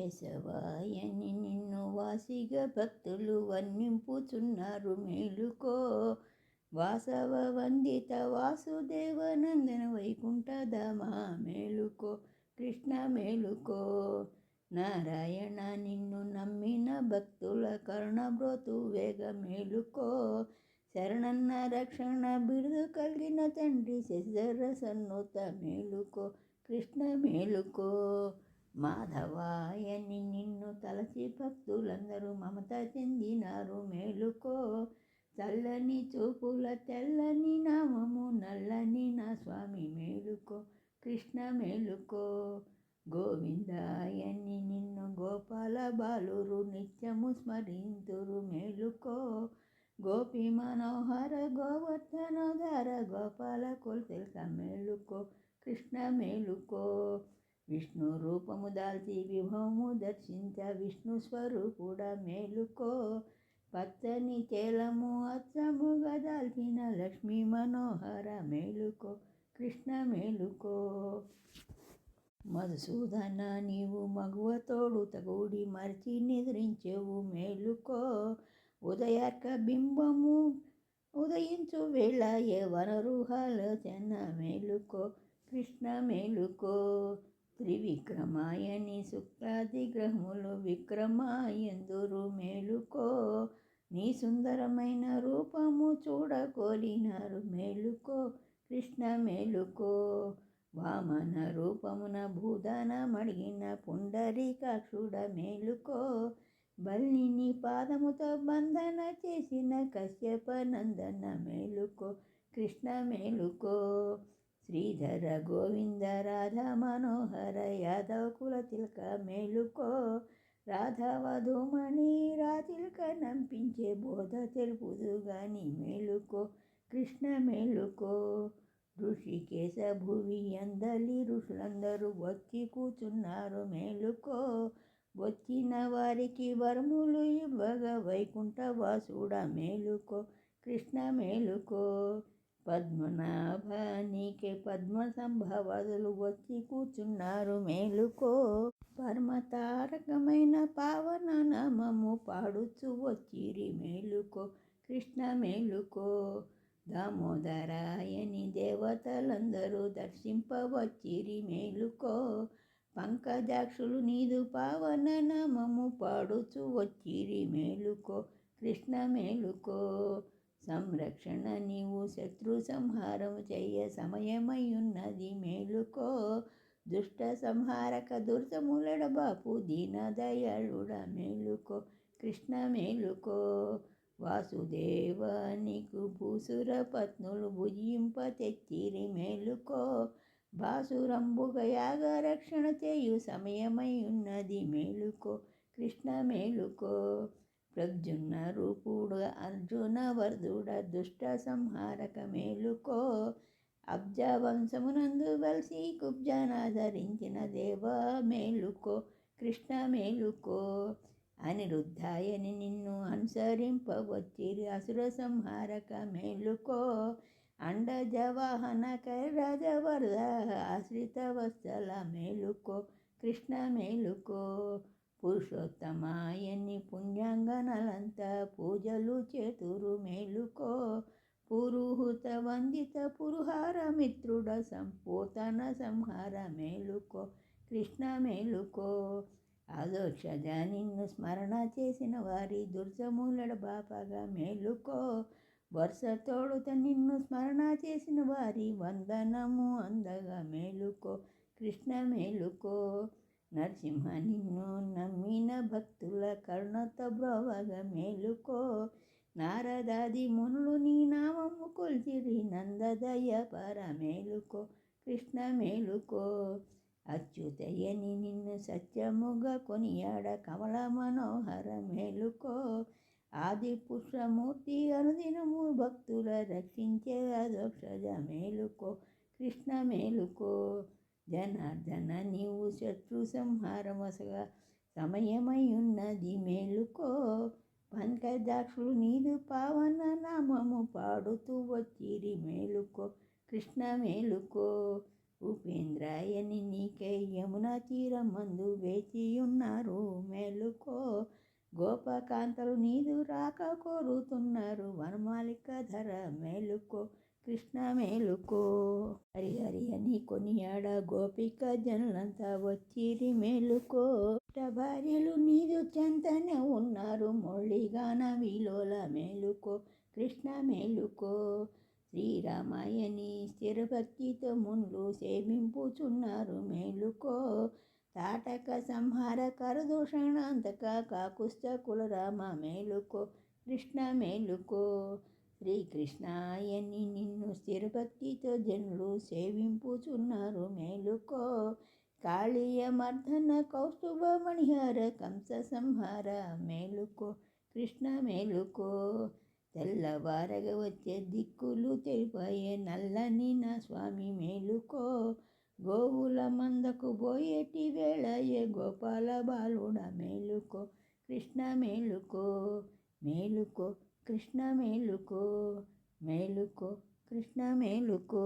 యశవాయని నిన్ను వాసిగా భక్తులు వర్ణింపుచున్నారు మేలుకో. వాసవ వందిత వాసుదేవనందన వైకుంఠధామ మేలుకో. కృష్ణ మేలుకో. నారాయణ నిన్ను నమ్మిన భక్తుల కరుణబ్రోతు వేగ మేలుకో. శరణన్న రక్షణ బిరుదు కలిగిన తండ్రి శశర సన్నుత మేలుకో. కృష్ణ మేలుకో. మాధవాయని నిన్ను తలసి భక్తులందరూ మమత చెందినారు. మేలుకో చల్లని చూపుల తెల్లని నామము నల్లని నా స్వామి మేలుకో కృష్ణ మేలుకో. గోవిందాయని నిన్ను గోపాల బాలురు నిత్యము స్మరింతురు. మేలుకో గోపి మనోహర గోవర్ధనోధర గోపాల కొల్తెల్క మేలుకో కృష్ణ మేలుకో. విష్ణు రూపము దాల్చి విభవము దర్శించ విష్ణు స్వరూపుడ మేలుకో. పచ్చని చేలము అచ్చముగా దాల్చిన లక్ష్మీ మనోహర మేలుకో కృష్ణ మేలుకో. మధుసూదన నీవు మగువ తోడు తగుడి మరిచి నిద్రించేవు మేలుకో. ఉదయార్క బింబము ఉదయించు వేళ ఏ వనరుహాలోచన మేలుకో కృష్ణ మేలుకో. త్రివిక్రమాయని శుక్లాది గ్రహములు విక్రమాయందురు మేలుకో. నీ సుందరమైన రూపము చూడకోరినారు మేలుకో. కృష్ణ మేలుకో. వామన రూపమున భూదాన మడిగిన పుండరీకాక్షుడ మేలుకో. బల్లిని పాదముతో బంధన చేసిన కశ్యప నందన మేలుకో. కృష్ణ మేలుకో. శ్రీధర గోవింద రాధా మనోహర యాదవ కుల తిలక మేలుకో రాధవధుమణి రాతిలక నంపించే బోధ తెలుపుదు గాని మేలుకో కృష్ణ మేలుకో. ఋషికేశ భువి అందలి ఋషులందరూ వచ్చి కూర్చున్నారు మేలుకో. వచ్చిన వారికి వరములు ఇవ్వగా వైకుంఠ వాసుడ మేలుకో కృష్ణ మేలుకో. పద్మనాభానికి పద్మ సంభవదులు వచ్చి కూర్చున్నారు మేలుకో. పరమతారకమైన పావన నామము పాడుచు వచ్చిరి మేలుకో. కృష్ణ మేలుకో. దామోదరాయని దేవతలందరూ దర్శింపవచ్చిరి మేలుకో. పంకజాక్షులు నీదు పావన నామము పాడుచు వచ్చిరి మేలుకో. కృష్ణ మేలుకో. సంరక్షణ నీవు శత్రు సంహారం చెయ్య సమయమయ్యున్నది మేలుకో. దుష్ట సంహారక దుర్తములడబాపు దీనదయాళుడ మేలుకో. కృష్ణ మేలుకో. వాసుదేవ నీకు భూసుర పత్నులు భుజింప తెచ్చిరి మేలుకో. బాసురంబుగ యాగ రక్షణ చేయు సమయమై ఉన్నది మేలుకో. కృష్ణ మేలుకో. ప్రద్యున్న రూపుడు అర్జున వర్ధుడ దుష్ట సంహారక మేలుకో. అబ్జ వంశమునందు వలసి కుబ్జానాధరించిన దేవ మేలుకో కృష్ణ మేలుకో. అనిరుద్ధాయని నిన్ను అనుసరింపవచ్చిరి అసుర సంహారక మేలుకో. అండజ వాహన కైరాజవర్ధ ఆశ్రిత వత్సల మేలుకో కృష్ణ మేలుకో. పురుషోత్తమాయని పుణ్యాంగనలంతా పూజలు చేతురు మేలుకో. పురుహుత వందిత పురుహార మిత్రుడ సంపోతన సంహార మేలుకో. కృష్ణ మేలుకో. ఆదోషజ నిన్ను స్మరణ చేసిన వారి దుర్జమూలడ బాపగా మేలుకో. వరుస తోడుత నిన్ను స్మరణ చేసిన వారి వందనము అందగా మేలుకో. కృష్ణ మేలుకో. నరసింహ నిన్ను నమ్మిన భక్తుల కరుణతో బ్రోవగా మేలుకో. నారదాది మునులు నీ నామము కొల్చిరి నందదయ పర మేలుకో. కృష్ణ మేలుకో. అచ్యుతయని నిన్ను సత్యముగా కొనియాడ కమల మనోహర మేలుకో. ఆది పుష్పమూర్తి అనుదినము భక్తుల రక్షించే అదోక్షజ మేలుకో. కృష్ణ మేలుకో. జనార్దన నీవు శత్రు సంహారమసగా సమయమై ఉన్నది మేలుకో. పంకజాక్షులు నీదు పావన నామము పాడుతూ వచ్చిరి మేలుకో. కృష్ణ మేలుకో. ఉపేంద్రాయని నీకై యమునా తీరం మందు వేచియున్నారు మేలుకో. గోపకాంతలు నీదు రాక కోరుతున్నారు వనమాలిక ధర మేలుకో. కృష్ణ మేలుకో. హరి హరి అని కొనియాడ గోపిక జనులంతా వచ్చిరి మేలుకో. భార్యలు నీదు చెంతనే ఉన్నారు. మొళ్ళిగాన విలోల మేలుకో. కృష్ణ మేలుకో. శ్రీరామాయని స్థిరభక్తితో ముందు సేవింపుచున్నారు మేలుకో. తాటక సంహార కరదూషణాంతక కాకుస్త కులరామ మేలుకో. కృష్ణ మేలుకో. శ్రీకృష్ణాయని నిన్ను స్థిరభక్తితో జనులు సేవింపుచున్నారు. మేలుకో కాళీయ మర్దన కౌస్తుభ మణిహార కంస సంహార. మేలుకో కృష్ణ మేలుకో తెల్లవారగ వచ్చే దిక్కులు తెలిపాయే నల్లని నా స్వామి. మేలుకో గోవుల మందకు పోయేటి వేళయే గోపాల బాలుడ. మేలుకో కృష్ణ మేలుకో మేలుకో కృష్ణ మేలుకో మేలుకో కృష్ణ మేలుకో.